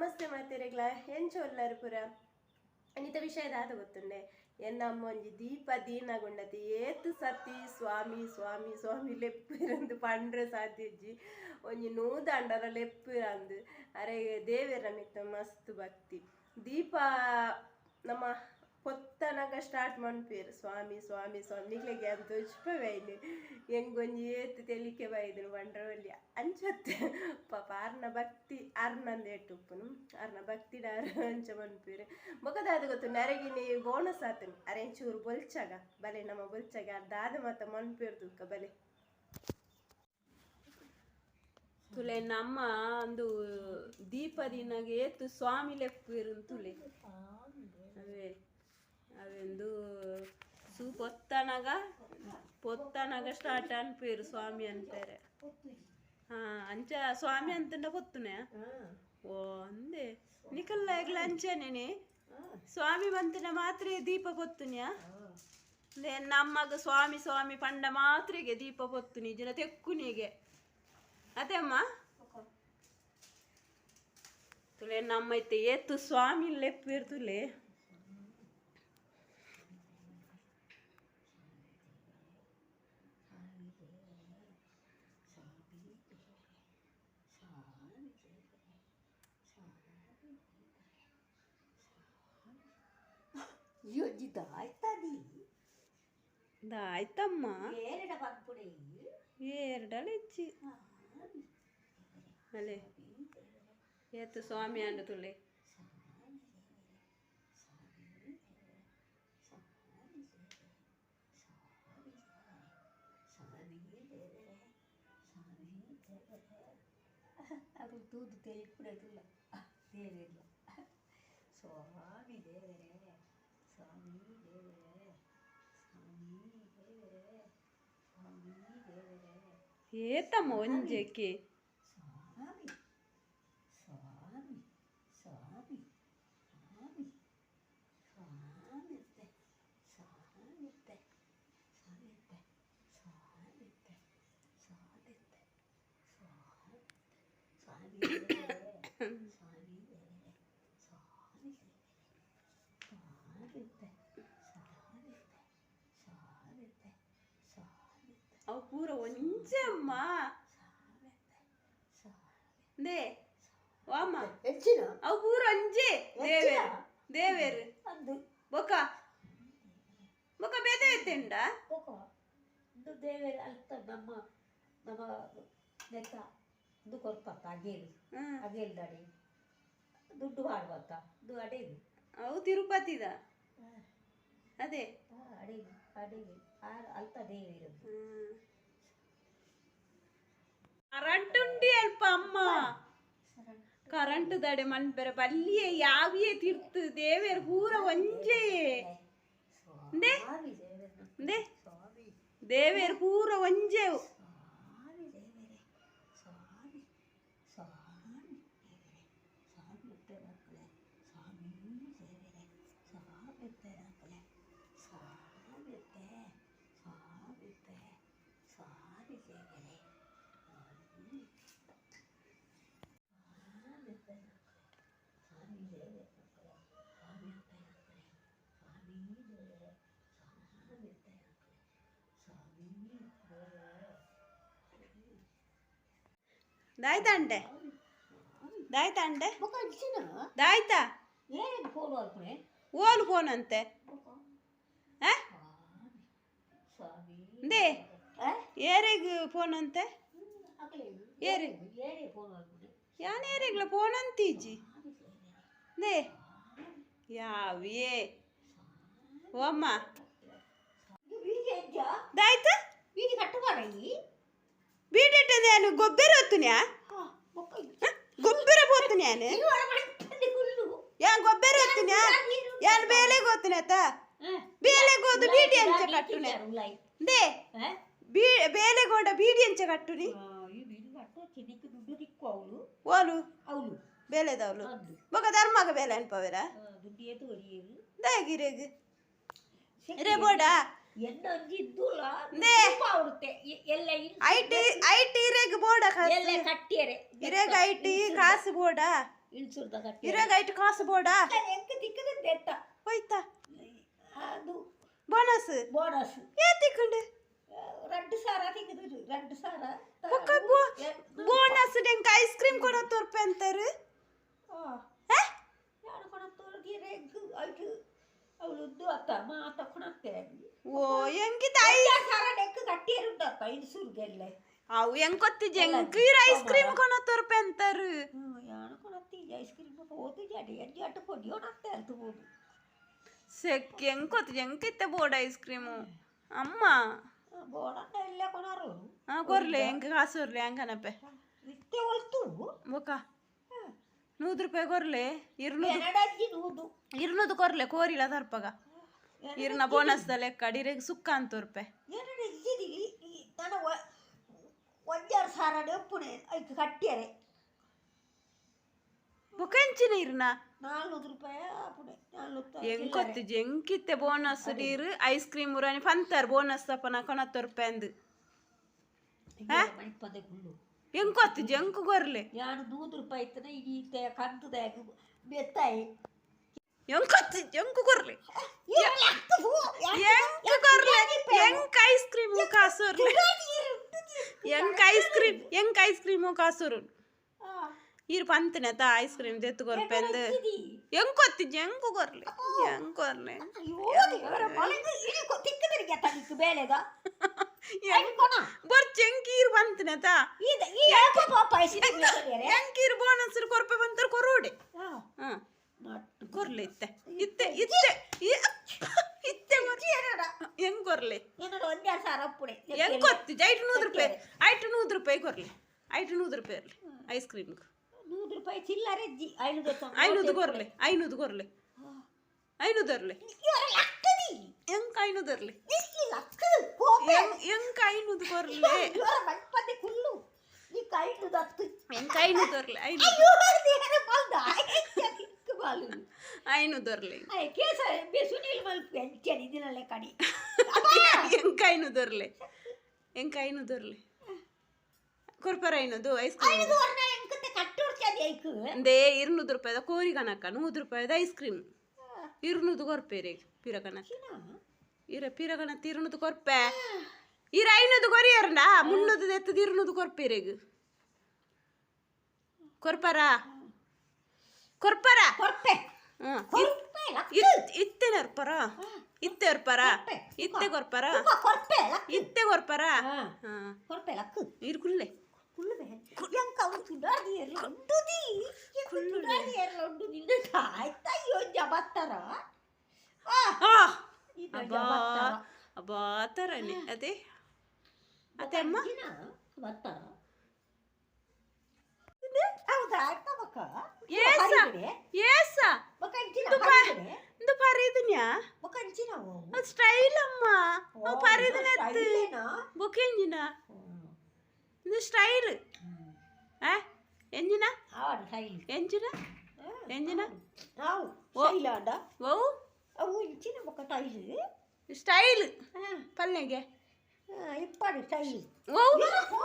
ನಮಸ್ತೆ ಮಾತೇರೆಗ್ಲ ಎಂಚು ಪುರ ಅನಿತ ವಿಷಯದ ಆದ ಗೊತ್ತುಂಡೆ? ಎನ್ನ ಒಂಜಿ ದೀಪ ದೀನಗೊಂಡತಿ, ಏತು ಸತಿ ಸ್ವಾಮಿ ಸ್ವಾಮಿ ಸ್ವಾಮಿ ಲೆಪ್ಪಿರಂದು ಪಂಡ್ರೆ ಸಾಧ್ಯಜ್ಜಿ ಒಂಜಿ ನೂದಾಂಡರ ಲೆಪ್ಪಿರಂದು ಅರೆ ದೇವೆರ ಮಿತ್ತ ಮಸ್ತ್ ಭಕ್ತಿ. ದೀಪ ನಮ್ಮ ಪೊತ್ತನಗ ಸ್ಟಾರ್ಟ್ ಮನ್ಪೇರು ಸ್ವಾಮಿ ಸ್ವಾಮಿ ಸ್ವಾಮಿ ನಿಗ್ಲೆಗೆ ಅಂತ ಉಚ್ಪವೈನು ಹೆಂಗೊಂಜಿ ಏತು ತೆಲಿಕೆ ಬೈದನು ಬಂಡ್ರವಲ್ಲಿ. ಅಂಚತ್ತೆ ಪಾಪ ಅರ್ನ ಭಕ್ತಿ ಅರ್ನಂದ ಏಟುಪ್ಪುನು ಅರ್ನ ಭಕ್ತಿ ಡಾರ ಅಂಚ ಮನ್ಪೇರು ಮೊಕದಾದ ಗೊತ್ತು ನರಗಿನಿ ಬೋನಸ್ ಆತನು. ಅರೆಂಚೂರು ಬೊಲ್ಚಾಗ. ಬಲೆ ನಮ್ಮ ಬೊಲ್ಚಾಗ ಅದಾದ ಮತ್ತ ಮನ್ಪೇರು ದುಃಖ ಬಲೆ. ತುಲೆ ನಮ್ಮ ಒಂದು ದೀಪದಿನಾಗ ಏತು ಸ್ವಾಮಿ ಲೆಪ್ಪಿರು ತುಲೆ. ಅವೇ ಅವೆಂದು ಸೂ ಪೊತ್ತನಗ? ಪೊತ್ತನಗ ಸ್ಟಾರ್ಟ್ ಅನ್ಪೇರು ಸ್ವಾಮಿ ಅಂತಾರೆ. ಹಾ, ಅಂಚ ಸ್ವಾಮಿ ಅಂತಂಡ ಪೊತ್ತುನೆ ಓ, ಅಂದೆ. ನಿಕಲ್ಲ ಎಗ್ಲ ಅಂಚನೇನೆ ಸ್ವಾಮಿ ಬಂತಿನ ಮಾತ್ರ ದೀಪ ಪೊತ್ತುನ್ಯಾ ನಮ್ಮಗ ಸ್ವಾಮಿ ಸ್ವಾಮಿ ಪಂಡ ಮಾತ್ರಿಗೆ ದೀಪ ಪೊತ್ತುನಿ ನಿಜನ ತೆಕ್ಕುನಿಗೆ ಅದೇ ಅಮ್ಮ? ತುಲೆ ನಮ್ಮೈತೆ ಏತು ಸ್ವಾಮಿ ಲೆಪ್ಪಿರ್ ತುಲೆ ಯೋಜಿದಾಯ್ತದಿ ಆಯ್ತಮ್ಮ ಏರಡ ಬಂದ್ಬಿಡಿ ಎರಡಲ್ಲ ಹೆಚ್ಚಿ ಅಲೆ ಏತು ಸ್ವಾಮಿ ಅಂಡ ತುಲೆ ಅದು ತೂದು ತೆಲಿಪುಡದಿಲ್ಲ ದೇವಿಲ್ಲ ಸ್ವಾಮಿ ದೇವರೇ ಸ್ವಾಮಿ ದೇವರೇ ಸ್ವಾಮಿ ದೇವರೇ ಸ್ವಾಮಿ ದೇವರೇ. ಏತಮ್ಮ ಒಂಜಕ್ಕೆ ಸ್ವಾಮಿ ಸ್ವಾಮಿ ಸ್ವಾಮಿ ಸ್ವಾಮಿ ಸ್ವಾಮಿತ್ತೆ ಸ್ವಾಮಿತ್ತೆ ಸ್ವಾಮಿತ್ತೆ ಸ್ವಾಮಿತ್ತೆ ಸ್ವಾಮಿತ್ತೆ ಸ್ವಾಮಿ ಸ್ವಾಮಿ ದೇವರೇ ಸ್ವಾಮಿ ದೇವರೇ ಸ್ವಾಮಿ ಸ್ವಾಮಿತ್ತೆ ಸ್ವಾಮಿತ್ತೆ ಸ್ವಾಮಿತ್ತೆ ಸ್ವಾಮಿತ್ತೆ ಅವ ಪೂರ ಒಂಚಮ್ಮ ದೇ ವಾಮ. ಹೆಚ್ಚಿನ? ಅವು ಪೂರ ಒಂಜೆ ದೇವೇರು ದೇವೇರು. ಅದು. ಬೊಕ. ಬೊಕ ಬೇದ ಎತ್ತೆಂಡ ಇದು ದೇವರ ಅಲ್ತ ನಮ್ಮ ನಮ್ಮ ನೆತ್ತ. ಇದು ಕೊಡ್ಪತ್ತ ಅಗೇಲಿ ಅಗೇಲ್ ದಡಿ. ದುಡ್ಡು ಹಾಡ್ಬತ್ತ ಇದು ಅಡೇಲಿ ಅವು ತಿರುಪತಿದ ಅದೇ. ಅಡೇಲಿ ಅಡೇಲಿ ಅಲ್ತ ದೇವಿ ಕರೆಂಟ್ ಉಂಡಿ ಅಲ್ಪ ಅಮ್ಮ. ಕರೆಂಟ್ ದಡೆ ಮನ್ಪೆರೆ ಬಲ್ಲಿಯೇ ಯಾವಿಯೇ ತಿರ್ತು ದೇವೇರ್ ಪೂರ ಒಂಜೆ. ದೇವರ. ಪೂರ ಒಂಜೆ ಸ್ವಾಮಿ ದೇವರೇ ಸ್ವಾಮಿ ಸ್ವಾಮಿ ದೇವರೇ ಸ್ವಾಮಿ ಉತ್ತೆ ಮಕ್ಕಳೇ ಸ್ವಾಮಿ ದೇವರೇ ಸ್ವಾಮಿ ಉತ್ತೆ ಮಕ್ಕಳೇ ಸ್ವಾಮಿ ಉತ್ತೆ ಸ್ವಾಮಿ ಉತ್ತೆ ಸ್ವಾಮಿ ದೇವರೇ ಸ್ವಾಮಿ ಸ್ವಾಮಿ ಉತ್ತೆ ಮಕ್ಕಳೇ ಸ್ವಾಮಿ ದೇವರೇ ಮಕ್ಕಳೇ ಸ್ವಾಮಿ ಉತ್ತೆ ಮಕ್ಕಳೇ ಸ್ವಾಮಿ ದೇವರೇ ಸ್ವಾಮಿ ಉತ್ತೆ ಮಕ್ಕಳೇ ಸ್ವಾಮಿ ದೇವರೇ ದಾಯ್ತಂಡೆ ದಾಯ್ತಂಡೆ ದಾಯ್ತಾ ಓಲು ಫೋನ್ ಅಂತೆ? ದೇ ಏರೆಗ್ ಫೋನ್ ಅಂತೆ? ಏರಿ? ಯಾನ್ ಏರೆಗ್ಲ ಫೋನ್ ಅಂತೀಜಿ ದೇ ಯಾವಿಯೇ ಓಮ್ಮ? ದಾಯ್ತ? ಬೀದಿ ಕಟ್ಟಬಾರ ಈ ಬೀಟಿಟ್ಟದೆ ನಾನು ಗೊಬ್ಬರ ಹೊತ್ತುನ್ಯಾ? ಗೊಬ್ಬರ ಬೋತೀನಿ ಹುಲ್ಲು. ಯಾನ್ ಗೊಬ್ಬರ ಹೊತ್ತುನ್ಯಾ ಯಾನ್ ಬೇಲೆಗೆ ಹೋತುನ್ಯಾತ ಬೇಲೆಗೆ ಹೋದು ಬೀಡಿ ಅಂಚೆ ಕಟ್ಟುನೆ. ದೇ? ಬೀ ಹೋದ ಬೀಡಿ ಅಂಚೆ ಕಟ್ಟುನಿ? ಓಲು? ಅವಳು. ಬೇಲೆದವಳು ಮಗ ಬೊಕ ಧರ್ಮಗ ಬೇಲೆ ಅನ್ಪವೆರ? ದಾಗಿರೆಗ್ ರೇ ಬೋಡ? ಐಟಿ ಐಟಿ ಇರೆಗ್ ಬೋಡ ಎಲ್ಲ ಕಟ್ಟಿಯರೆ ಇರೆಗ್ ಐಟಿ ಕಾಸು ಬೋಡ ಇಳಿಸುರ್ದ ಕಟ್ಟಿ ಇರಾಗ ಐಟ್ ಕಾಸು ಬೋಡಾ ಎಂಕ ತಿಕ್ಕದ ಬೆಟ್ಟ ಹೋಯ್ತಾ ಅದು ಬೋನಸ್ ಬೋನಸ್ ಏ ತಿಕ್ಕಂಡು ரெண்டு சாரா திக்குது ரெண்டு சாரா ಬೊಕ್ಕ ಬೋನಸ್ ಡೆಂಕ ಐಸ್ ಕ್ರೀಮ್ ಕೊಡ ತೋರ್ಪೆ ಅಂತಾರೆ ಯಾರು ಕೊಣತ್ತೋರಿಗೆ ರೆಗ್ಗು ಐಟು ಅವಳು ಅತ್ತ ಮಾತ ಕೊಣತ್ತೆ ಓ ಎಂಕಿತ ಐ ಸಾರ ಡೆಕ್ಕು ಕಟ್ಟಿರುಂಟಪ್ಪ ಇನ್ಸೂರ್ಗೆಲ್ಲ ಅವು ಹೆಂಗ್ ಗೊತ್ತಿಜೆ ಹೆಂಗ್ ಇರ ಐಸ್ ಕ್ರೀಮ್ ಕೊಣ ತೋರ್ಪೆ ಅಂತಾರೆ? ಯಾರು ಕೊಣತ್ತಿ ಐಸ್ ಕ್ರೀಮ್ ಹೋದು ಜಡಿ ಅಜ್ಜಿ ಅಟ್ಟು ಕೊಡಿ ಒಣತ್ತೆ ಅಂತ ಹೋದು ಸೆಕ್ ಹೆಂಗ್ ಗೊತ್ತಿಜೆ ಹೆಂಗ್ ಬೋರ್ಡ್ ಐಸ್ ಕ್ರೀಮು ಅಮ್ಮ. ಬೋಡಂಡ ಎಲ್ಲ ಕೊರ್ಲೆ ಹೆಂಗ್ ಕಾಸು ಕೊರ್ಲೆ ಹೆಂಗನಪ್ಪೆ ಇತ್ತೆ ಹೊಲ್ತು. ನೂರು ರೂಪಾಯಿ ಕೊರ್ಲೆ ಇರ್ನೂದು. ಇರ್ನೂದು ಕೊರ್ಲೆ ಕೋರಿಲ್ಲ ತರ್ಪಗ ಇರ್ನ ಬೋನಸ್ ಲೆಕ್ಕ ಅಡಿರೆಗ್ ಸುಕ್ಕ ಅಂತ ಸಾರ ಎಪ್ಪುನೆ ಐದು ಕಟ್ಟಿಯರೆ. ಬೊಕ್ಕ ಹೆಂಚಿನ ಇರ್ನ? ನಾಲ್ನೂರು ರೂಪಾಯಿ ಆಪುನೆ ನಾಲ್ನೂರು ಗೊತ್ತಿಜೆ ಹೆಂಗ್ ಬೋನಸ್ ನೀರು ಐಸ್ ಕ್ರೀಮ್ ಉರಾನಿ ಪಂತರ್ ಬೋನಸ್ ತಪ್ಪನ ಕೊನತ್ತು ರೂಪಾಯಿ ಅಂದು. ಗೊತ್ತಿಜೆ ಹೆಂಗ್ ಕೊರ್ಲೆ ಯಾನು ನೂರು ರೂಪಾಯಿ ಇತ್ತನ ಈತ ಕಂತದ ಬೆತ್ತಾಯಿ. ಹೆಂಗ್ ಎಂಕು ಕೊರ್ಲೆ ಹೆಂಗ್ ಕೊರ್ಲೆ ಹೆಂಗ್ ಐಸ್ ಕ್ರೀಮ್ ಕಾಸೂರ್ಲೆ ಹೆಂಗ್ ಐಸ್ ಕ್ರೀಮ್ ಹೆಂಗ್ ಐಸ್ ಕ್ರೀಮ್ ಕಾಸೂರು ಇರ್ ಪಂತನೆತ ಐಸ್ ಕ್ರೀಮ್ ತೆತ್ತು ಕೊರ್ಪೆ ಅಂದು ಹೆಂಗ್ ಗೊತ್ತಿಜೆ ಹೆಂಗ್ ಕೊರ್ಲೆ ಹೆಂಗ್ ಕೊರ್ಲೆ ಬರ್ಚ್ ಹೆಂಗ್ ಈರ್ ಪಂತನೆತ ಹೆಂಗ್ ಈರ್ ಬೋನಸ್ ಕೊರ್ಪೆ ಬಂತರ ಕೊರೋಡೆ? ಹಾ. ಕೊರ್ಲೆ ಇತ್ತೆ. ಇತ್ತೆ ಇತ್ತೆ. ಹೆಂಗ್ ಕೊರ್ಲೆ? ಸಾವಿರ ಅಪ್ಪುಡೆ ಹೆಂಗ್ ಗೊತ್ತಿಜೆ ಐಟು ನೂರು ರೂಪಾಯಿ. ಐಟು ನೂರು ರೂಪಾಯಿ ಕೊರ್ಲೆ. ಐಟು ನೂರು ರೂಪಾಯಿ ಇರ್ಲಿ ಐಸ್ ಕ್ರೀಮ್ ನೂರು ರೂಪಾಯಿ ಚಿಲ್ಲರೆ ಐನೂರು ಐನೂದು ಕೊರ್ಲೆ. ಐನೂದು ಕೊರ್ಲಿ. ಐನೂದು ಇರ್ಲಿ ಹೆಂಗ್ ಐನೂದು ಇರ್ಲಿ ಹೆಂಗ್ ಐನೂದು ಕೊರ್ಲೆ? ಹೆಂಗ್ ಐನೂದು ಇರ್ಲಿ ಐನೂದು ಬೆ ಸುನೀಲ್ ಮಲ್ಪ ಎಂಚನಿ ದಿನಲ್ಲೇ ಕಡಿ. ಹೆಂಗ್ ಐನೂದು ಇರ್ಲಿ ಹೆಂಗ್ ಐನೂದು ಇರ್ಲಿ ಕೊರ್ಪರ ಐನೂದು ಐಸ್ ಕ್ರೀಮ್ ಅಂದೇ ಇರ್ನೂದು ರೂಪಾಯಿದ ಕೋರಿ ಕನಕ ನೂರು ರೂಪಾಯಿದ ಐಸ್ ಕ್ರೀಮ್ ಇರ್ನೂದು ಕೊರ್ಪೇರೆ ಪಿರ ಕನಕ. ಇರ ಪಿರ ಕನಕ ಇರ್ನೂದು ಕೊರ್ಪೆ. ಇರ ಐನೂದು ಕೊರಿಯರ್ನ ಮುನ್ನೂದು ಎತ್ತದ ಇರ್ನೂದು ಕೊರ್ಪೆರೆಗ್ ಕೊರ್ಪರ? ಕೊರ್ಪರ. ಕೊರ್ಪೆ. ಹ್ಮ್. ಕೊರ್ಪೆ ಇತ್- ಇತ್ತೆ ನರ್ಪರ. ಇತ್ತೆ ಕೊರ್ಪರ ಕೊರ್ಪೆ. ಇತ್ತೆ ಕೊರ್ಪರ ಹಾ. ಹಾ. ಕೊರ್ಪೆ ಲಕ್ಕು. ಇರ್ಕುಲ್ಲೆ ಕುಳ್ಳುವೆ ಎಂಕ ಅವನು ತುಡಾಡಿ ಎಲ್ಲ ಉಂಡುದಿ ತುಡಾಡಿ ಎಲ್ಲ ಉಂಡು ನಿನ್ನ ಆಯ್ತಾ ಯೋಜ ಬತ್ತಾರ ಆ. ಇದು ಅಬ್ಬಾ. ಅಬ್ಬಾ ತರನೆ ಅದೇ. ಅದೇ ಅಮ್ಮ? ಬತ್ತಾರ ಆಯ್ತಾ ಬಕ್ಕ ಏಸ ಏಸ ಬಕ್ಕಂಚಿನ ಇದು ಪರಿದನ್ಯಾ ಬಕ್ಕಂಚಿನ ಅದು ಸ್ಟೈಲ್ ಅಮ್ಮ ಅವು ಪರಿದನ ಎತ್ತು ಬುಕೆಂಜಿನ ಇದು ಸ್ಟೈಲ್ ಆ ಎಂಜಿನ ಆವಾಡ ಸೈಲ್ ಎಂಜಿನ ಎಂಜಿನ ನಾವು ಓ. ಸೈಲಾಡ ಓ ಅವು ಇಂಚಿನ ಬೊಕ್ಕ ಟೈಲ್ ಸ್ಟೈಲ್ ಪಲ್ಲೆಗೆ ಇಪ್ಪಾಡಿ ಟೈಲ್ ಓ ಓ